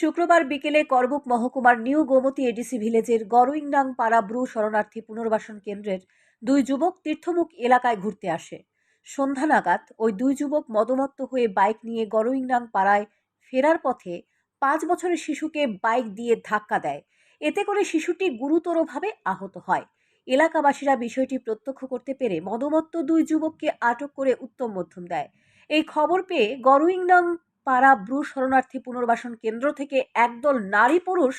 শুক্রবার বিকেলে করবুক মহকুমার নিউ গোমতী এডিসি ভিলেজের গরুইংডাং পাড়া ব্রু শরণার্থী পুনর্বাসন কেন্দ্রের দুই যুবক তীর্থমুখ এলাকায় ঘুরতে আসে। সন্ধ্যা নাগাদ ওই দুই যুবক মদমত্ত হয়ে বাইক নিয়ে গরুইংডাং পাড়ায় ফেরার পথে পাঁচ বছরের শিশুকে বাইক দিয়ে ধাক্কা দেয়। এতে করে শিশুটি গুরুতরভাবে আহত হয়। এলাকাবাসীরা বিষয়টি প্রত্যক্ষ করতে পেরে মদমত্ত দুই যুবককে আটক করে উত্তম মধ্যম দেয়। এই খবর পেয়ে গরুইংডাং পাড়া ব্রু শরণার্থী পুনর্বাসন কেন্দ্র থেকে একদল নারী পুরুষ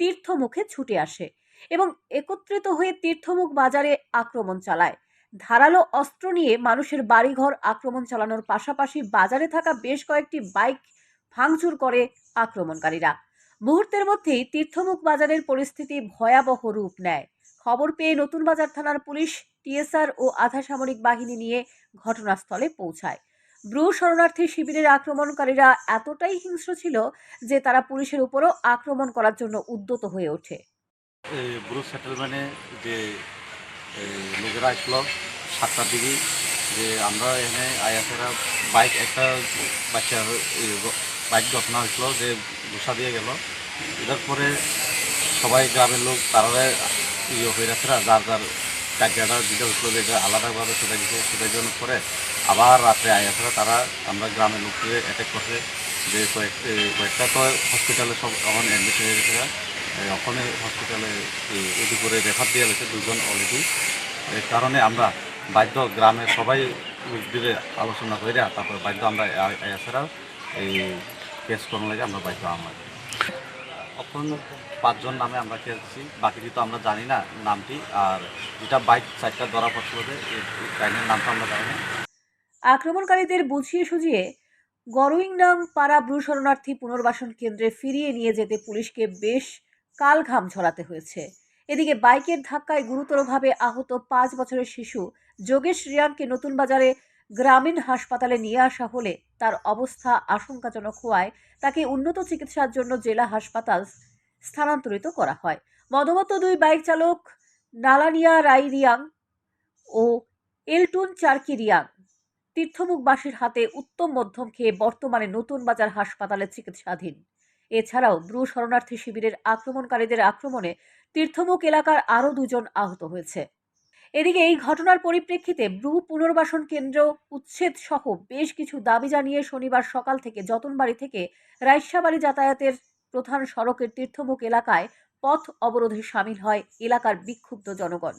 তীর্থমুখে ছুটে আসে এবং একত্রিত হয়ে তীর্থমুখ বাজারে আক্রমণ চালায়। ধারালো অস্ত্র নিয়ে মানুষের বাড়িঘর আক্রমণ চালানোর পাশাপাশি বাজারে থাকা বেশ কয়েকটি বাইক ভাঙচুর করে আক্রমণকারীরা। মুহূর্তের মধ্যেই তীর্থমুখ বাজারের পরিস্থিতি ভয়াবহ রূপ নেয়। খবর পেয়ে নতুন বাজার থানার পুলিশ, টিএসআর ও আধা সামরিক বাহিনী নিয়ে ঘটনাস্থলে পৌঁছায়। ব্রু শরণার্থী শিবিরের আক্রমণকারীরা এতটাই হিংস্র ছিল যে তারা পুলিশের উপরও আক্রমণ করার জন্য উদ্যত হয়ে ওঠে। ব্রু সেটেলমেন্টে যে লোকেরা আসলো সাতটার দিকে, যে আমরা এখানে আয়াসেরা বাইক একটা বাচ্চা বাইক ঘটনা হয়েছিল যে ঘুষা দিয়ে গেল। এটার পরে সবাই গ্রামের লোক তারা ইয়ে হয়ে রাখছে যার যার জায়গাটা যেটা যে আলাদাভাবে সেটা দিচ্ছে সেটার জন্য পরে আবার রাত্রে আয়াসেরা তারা আমরা গ্রামের লোককে অ্যাটাক করছে। যে কয়েক কয়েকটা তো হসপিটালে সব এখন অ্যাডমিট হয়ে গেছে। ওখানে হসপিটালে করে রেফার দিয়ে গেছে দুজন অলরেডি এই কারণে আমরা বাধ্য গ্রামের সবাই দিলে আলোচনা করে তারপর বাধ্য আমরা এছাড়া এই কেস করার লাগে আমরা বাধ্য আমরা এখন পাঁচজন নামে আমরা খেলছি, বাকিটি তো আমরা জানি না নামটি, আর যেটা বাইক চারটা ধরা পড়ছিল টাইমের নামটা আমরা জানি না। আক্রমণকারীদের বুঝিয়ে সুঝিয়ে গরুইংডাং পাড়া ব্রু শরণার্থী পুনর্বাসন কেন্দ্রে ফিরিয়ে নিয়ে যেতে পুলিশকে বেশ কাল ঘাম ঝরাতে হয়েছে। এদিকে বাইকের ধাক্কায় গুরুতরভাবে আহত পাঁচ বছরের শিশু যোগেশ রিয়াংকে নতুন বাজারে গ্রামীণ হাসপাতালে নিয়ে আসা হলে তার অবস্থা আশঙ্কাজনক হওয়ায় তাকে উন্নত চিকিৎসার জন্য জেলা হাসপাতাল স্থানান্তরিত করা হয়। মদমত্ত দুই বাইক চালক নালানিয়া রাই রিয়াং ও এলটুন চার্কি রিয়াং তীর্থমুখবাসীর হাতে উত্তম মধ্যম খেয়ে বর্তমানে নতুন বাজার হাসপাতালে চিকিৎসাধীন। এছাড়াও ব্রু শরণার্থী শিবিরের আক্রমণকারীদের আক্রমণে তীর্থমুখ এলাকার আরও দুজন আহত হয়েছে। এদিকে এই ঘটনার পরিপ্রেক্ষিতে ব্রু পুনর্বাসন কেন্দ্র, উচ্ছেদ সহ বেশ কিছু দাবি জানিয়ে শনিবার সকাল থেকে যতনবাড়ি থেকে রাইসাবাড়ি যাতায়াতের প্রধান সড়কের তীর্থমুখ এলাকায় পথ অবরোধে সামিল হয় এলাকার বিক্ষুব্ধ জনগণ,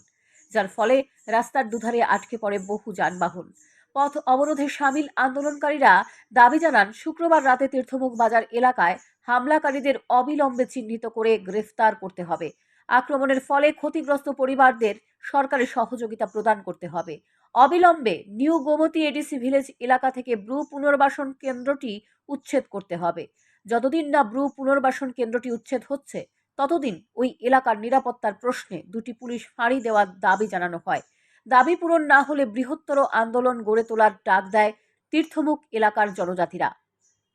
যার ফলে রাস্তার দুধারে আটকে পড়ে বহু যানবাহন। পথ অবরোধে সামিল আন্দোলনকারীরা দাবি জানান, শুক্রবার রাতে তীর্থমুখ বাজার এলাকায় হামলাকারীদের অবিলম্বে চিহ্নিত করে গ্রেফতার করতে হবে। আক্রমণের ফলে ক্ষতিগ্রস্ত পরিবারদের সরকারি সহযোগিতা প্রদান করতে হবে। অবিলম্বে নিউ গোমতী এডিসি ভিলেজ এলাকা থেকে ব্রু পুনর্বাসন কেন্দ্রটি উচ্ছেদ করতে হবে। যতদিন না ব্রু পুনর্বাসন কেন্দ্রটি উচ্ছেদ হচ্ছে, ততদিন ওই এলাকার নিরাপত্তার প্রশ্নে দুটি পুলিশ ফাঁড়ি দেওয়ার দাবি জানানো হয়। দাবি পূরণ না হলে বৃহত্তর আন্দোলন গড়ে তোলার ডাক দেয় তীর্থমুখ এলাকার জনজাতিরা।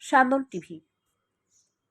সান্দন টিভি